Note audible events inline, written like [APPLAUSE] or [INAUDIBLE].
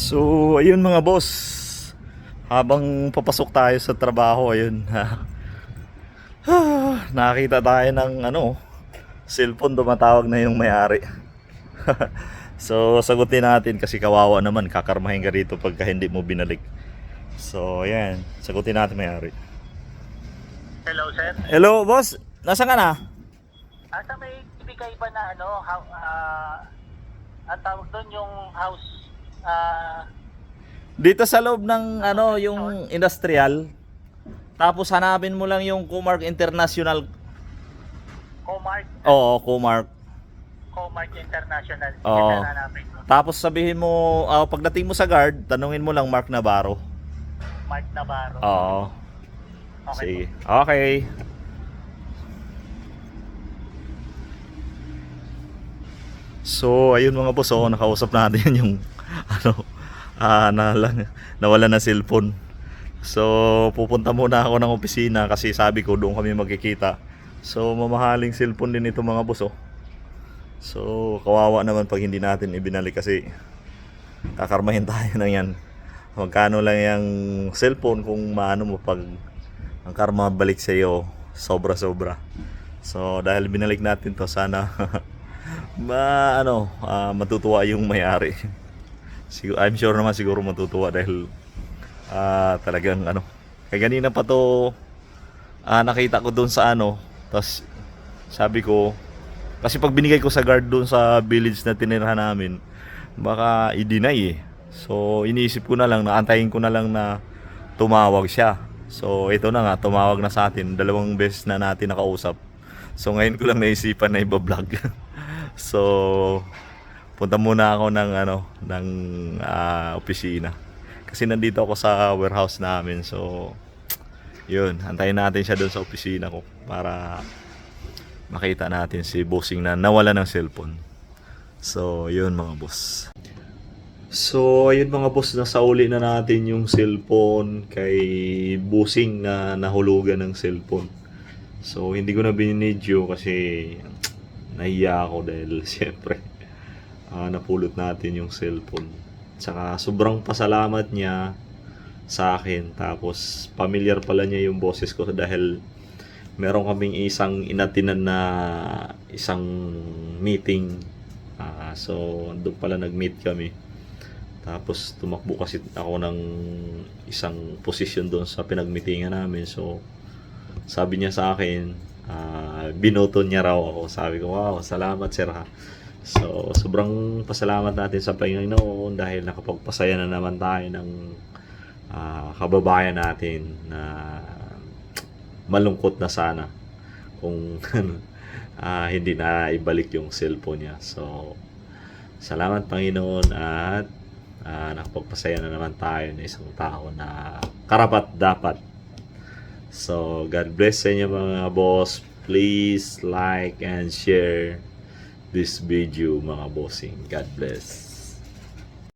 So, ayun mga boss. Habang papasok tayo sa trabaho, ayun. [LAUGHS] Nakakita tayo ng ano, cellphone tumatawag na yung may-ari. [LAUGHS] so, sagutin natin kasi kawawa naman, kakarmahin ka rito pagka hindi mo binalik. So, ayan. Sagutin natin may-ari. Hello, sir. Hello, boss. Nasaan ka na? Asa may ibigay ba na ano, how, ah, ang tawag doon yung house, ah, Dito sa loob ng ano, yung industrial. Tapos hanapin mo lang yung Comark International. Comark, Oo, Comark. Comark International. Oo. Tapos sabihin mo, ah, pagdating mo sa guard, tanungin mo lang Mark Navarro. Mark Navarro. Oo. Okay. Sige. Okay. So, ayun mga boss, oh, nakausap natin [LAUGHS] yung [LAUGHS] ano, ah, na, nawala na cellphone. So, pupunta muna ako ng opisina kasi sabi ko doon kami magkikita. So, mamahaling cellphone din ito mga boss, oh. So, kawawa naman pag hindi natin ibinalik kasi kakarmahin [LAUGHS] tayo ng yan. Magkano lang yung cellphone kung maano mo pag ang karma balik sa iyo sobra-sobra. So, dahil binalik natin to sana [LAUGHS] ma ano, ah, matutuwa yung may-ari. Siguro, I'm sure naman siguro matutuwa dahil ah, talagang ano. Kaya ganina pa to ah, nakita ko doon sa ano, tapos sabi ko kasi pag binigay ko sa guard doon sa village na tinirahan namin, baka i-deny eh. So, iniisip ko na lang, naantayin ko na lang na tumawag siya. So, ito na nga, tumawag na sa atin. Dalawang beses na natin nakausap. So, ngayon ko lang naisipan na iba-vlog. [LAUGHS] so, punta muna ako ng ano, ng ah, opisina. Kasi nandito ako sa warehouse namin. So, yun, antayin natin siya doon sa opisina ko para makita natin si bossing na nawala ng cellphone. So, yun mga boss. So, ayun mga boss, nasauli na natin yung cellphone kay bossing na nahulugan ng cellphone. So, hindi ko na binidyo kasi nahiya ako dahil [LAUGHS] siyempre ah, napulot natin yung cellphone. Tsaka sobrang pasalamat niya sa akin. Tapos, familiar pala niya yung boses ko dahil meron kaming isang inatinan na isang meeting. Ah, so, doon pala nag-meet kami. Tapos, tumakbo kasi ako ng isang position doon sa pinagmitingan namin. So, sabi niya sa akin, ah, binoto niya raw ako. Sabi ko, wow, salamat sir ha. So, sobrang pasalamat natin sa Panginoon dahil nakapagpasaya na naman tayo ng ah, kababayan natin na malungkot na sana kung [LAUGHS] ah, hindi na ibalik yung cellphone niya. So, salamat Panginoon at ah, nakapagpasaya na naman tayo ng isang tao na karapat dapat. So, God bless sa inyo mga boss. Please like and share this video mga bossing. God bless.